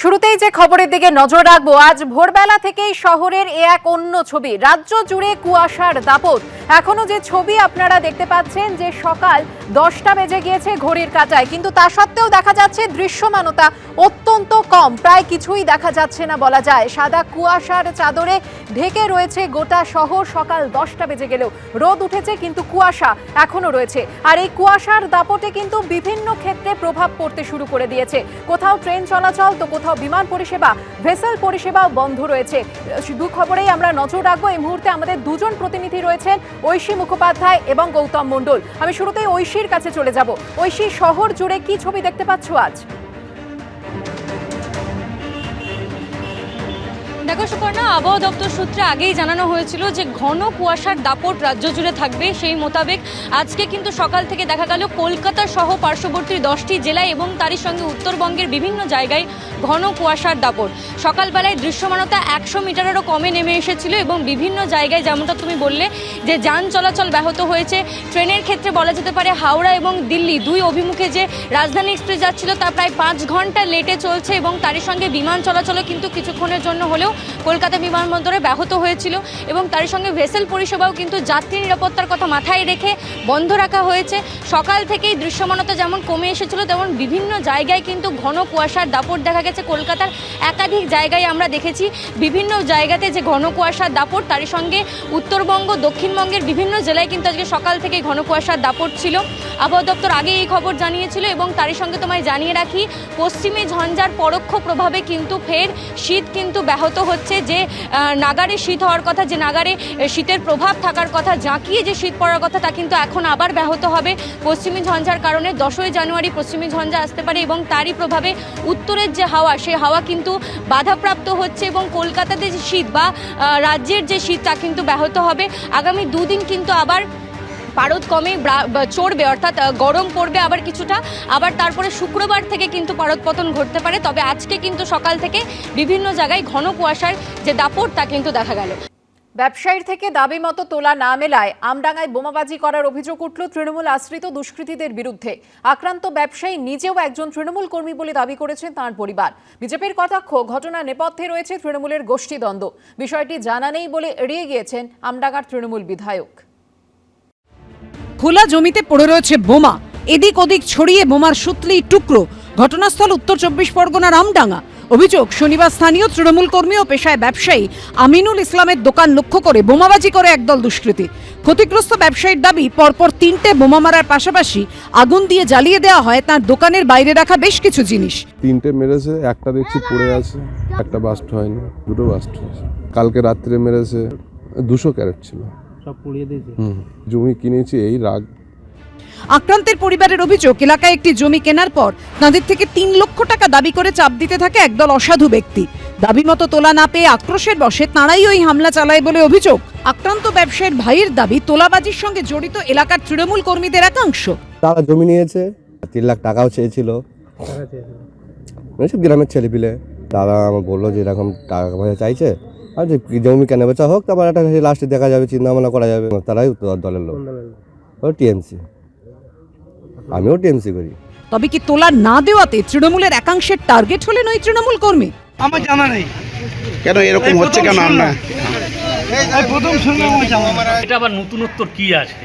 শুরুতেই যে খবরের দিকে নজর রাখব, আজ ভোরবেলা থেকেই শহরের এ এক অন্য ছবি, রাজ্য জুড়ে কুয়াশার দাপট। এখনও যে ছবি আপনারা দেখতে পাচ্ছেন যে সকাল দশটা বেজে গিয়েছে ঘড়ির কাঁটায়, কিন্তু তা সত্ত্বেও দেখা যাচ্ছে দৃশ্যমানতা অত্যন্ত কম, প্রায় কিছুই দেখা যাচ্ছে না বলা যায়। সাদা কুয়াশার চাদরে ঢেকে রয়েছে গোটা শহর, সকাল দশটা বেজে গেলেও। রোদ উঠেছে, কিন্তু কুয়াশা এখনও রয়েছে। আর এই কুয়াশার দাপটে কিন্তু বিভিন্ন ক্ষেত্রে প্রভাব পড়তে শুরু করে দিয়েছে। কোথাও ট্রেন চলাচল, তো কোথাও বিমান পরিষেবা, ভেসেল পরিষেবাও বন্ধ রয়েছে। দু খবরেই আমরা নজর রাখব, এই মুহূর্তে আমাদের দুজন প্রতিনিধি রয়েছেন ঐশী মুখোপাধ্যায় এবং গৌতম মণ্ডল। আমি শুরুতেই ঐশীর কাছে চলে যাব। ঐশী শহর জুড়ে কি ছবি দেখতে পাচ্ছ আজ? দেখো সুকর্ণা, আবহাওয়া দপ্তর সূত্রে আগেই জানানো হয়েছিল যে ঘন কুয়াশার দাপট রাজ্য জুড়ে থাকবে। সেই মোতাবেক আজকে কিন্তু সকাল থেকে দেখা গেল কলকাতা সহ পার্শ্ববর্তী দশটি জেলায় এবং তারই সঙ্গে উত্তরবঙ্গের বিভিন্ন জায়গায় ঘন কুয়াশার দাপট। সকালবেলায় দৃশ্যমানতা একশো মিটারেরও কমে নেমে এসেছিল এবং বিভিন্ন জায়গায় যেমনটা তুমি বললে যে যান চলাচল ব্যাহত হয়েছে। ট্রেনের ক্ষেত্রে বলা যেতে পারে হাওড়া এবং দিল্লি দুই অভিমুখে যে রাজধানী এক্সপ্রেস যাচ্ছিল তা প্রায় পাঁচ ঘণ্টা লেটে চলছে এবং তারই সঙ্গে বিমান চলাচলও কিন্তু কিছুক্ষণের জন্য হলেও কলকাতা বিমানবন্দরে ব্যাহত হয়েছিল এবং তার সঙ্গে ভেসেল পরিষেবাও কিন্তু যাত্রী নিরাপত্তার কথা মাথায় রেখে বন্ধ রাখা হয়েছে। সকাল থেকেই দৃশ্যমানতা যেমন কমে এসেছিল, তেমন বিভিন্ন জায়গায় কিন্তু ঘন কুয়াশার দাপট দেখা গেছে। কলকাতার একাধিক জায়গায় আমরা দেখেছি বিভিন্ন জায়গাতে যে ঘন কুয়াশার দাপট তারই সঙ্গে উত্তরবঙ্গ, দক্ষিণবঙ্গের বিভিন্ন জেলায় কিন্তু আজকে সকাল থেকেই ঘন কুয়াশার দাপট ছিল। আবহাওয়া দপ্তর আগে এই খবর জানিয়েছিল এবং তারই সঙ্গে তোমায় জানিয়ে রাখি, পশ্চিমী ঝঞ্ঝার পরোক্ষ প্রভাবে কিন্তু ফের শীত কিন্তু ব্যাহত হচ্ছে যে নাগারে শীত হওয়ার কথা, যে নাগারে শীতের প্রভাব থাকার কথা, জাঁকিয়ে যে শীত পড়ার কথা, তা কিন্তু এখন আবার ব্যাহত হবে। পশ্চিমী ঝঞ্ঝার কারণে দশই জানুয়ারি পশ্চিমী ঝঞ্ঝা আসতে পারে এবং তারই প্রভাবে উত্তরের যে হাওয়া সেই হাওয়া কিন্তু বাধাপ্রাপ্ত হচ্ছে এবং কলকাতাতে যে শীত বা রাজ্যের যে শীত, তা কিন্তু ব্যাহত হবে। আগামী দুদিন কিন্তু আবার পারদ কমে চড়বে, অর্থাৎ গরম পড়বে আবার কিছুটা, আবার তারপরে শুক্রবার থেকে কিন্তু পারদ পতন ঘটতে পারে। তবে আজকে কিন্তু সকাল থেকে বিভিন্ন জায়গায় ঘন কুয়াশার যে দাপট, তা কিন্তু দেখা গেল। ব্যবসায়ীর থেকে দাবি মতো তোলা না মেলায় আমডাঙ্গায় বোমাবাজি করার অভিযোগ উঠল তৃণমূল আশ্রিত দুষ্কৃতীদের বিরুদ্ধে। আক্রান্ত ব্যবসায়ী নিজেও একজন তৃণমূল কর্মী বলে দাবি করেছেন তাঁর পরিবার। বিজেপির কটাক্ষ ঘটনা নেপথ্যে রয়েছে তৃণমূলের গোষ্ঠীদ্বন্দ্ব। বিষয়টি জানা নেই বলে এড়িয়ে গিয়েছেন আমডাঙ্গার তৃণমূল বিধায়ক। খোলা জমিতে পড়ে রয়েছে বোমা। এদিক ওদিক ছড়িয়ে বোমার সুতলি টুকরো। ঘটনাস্থল উত্তর চব্বিশ পরগনার আমডাঙ্গা। অভিযোগ, শনিবার স্থানীয় তৃণমূল কর্মী ও পেশায় ব্যবসায়ী আমিনুল ইসলামের দোকান লক্ষ্য করে বোমাবাজি করে একদল দুষ্কৃতী। ক্ষতিগ্রস্ত ব্যবসায়ীর দাবি, পরপর তিনটে বোমা মারার পাশাপাশি আগুন দিয়ে জ্বালিয়ে দেওয়া হয় তার দোকানের বাইরে রাখা বেশ কিছু জিনিস। তিনটে মেরেছে, একটা দেখছি পড়ে আছে, একটা বাস্ট হয়নি, দুটো বাস্ট হয়েছে। কালকে রাত্রে মেরেছে, দুশো ক্যারেট ছিল। সব পুড়িয়ে দিয়েছে। হুম জমি কিনেছি এই রাগ। আক্রান্তের পরিবারের অভিযোগ এলাকায় একটি জমি কেনার পর তাদের থেকে তিন লক্ষ টাকা দাবি করে চাপ দিতে থাকে একদল অসাধু ব্যক্তি। দাবি মতো তোলা না পেয়ে আক্রোশের বসে তাঁরাই ওই হামলা চালায় বলে অভিযোগ। আক্রান্ত ব্যবসায়ীর ভাইয়ের দাবি তোলাবাজির সঙ্গে জড়িত এলাকার তৃণমূল কর্মীদের একাংশ। তারা জমি নিয়েছে তিন লাখ টাকাও চেয়েছিল। টাকা চেয়েছিল। মানে সব গ্রামের ছেলেপিলে তারা আমার বলল যে এরকম টাকা পয়সা চাইছে আর যে জমি কেনা বেচা হোক তারপর একটা লাস্টে দেখা যাবে চিন্তা ভাবনা করা যাবে তারাই তো দলের লোক। টিএমসি আমিও টিএমসি করি। তবে কি তোলা না দেওয়াতে তৃণমূলের একাংশের টার্গেট হলেন ওই তৃণমূল কর্মী? আমার জানা নেই। কেন এরকম হচ্ছে কেন আমরা? প্রথম শুনলাম এটা আবার নতুনত্ব কি আছে?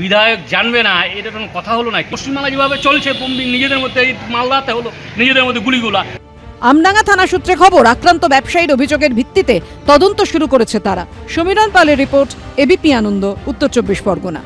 বিধায়ক জানবে না এটা কোনো কথা হলো না পশ্চিমবাংলা যেভাবে চলছে বোম্বিং নিজেদের মধ্যে এই মালদাতে হলো নিজেদের মধ্যে গুলিগুলা। আমডাঙ্গা থানা সূত্রে খবর, আক্রান্ত ব্যবসায়ীর অভিযোগের ভিত্তিতে তদন্ত শুরু করেছে তারা। সমীরণ পালের রিপোর্ট, এবিপি আনন্দ, উত্তর চব্বিশ পরগনা।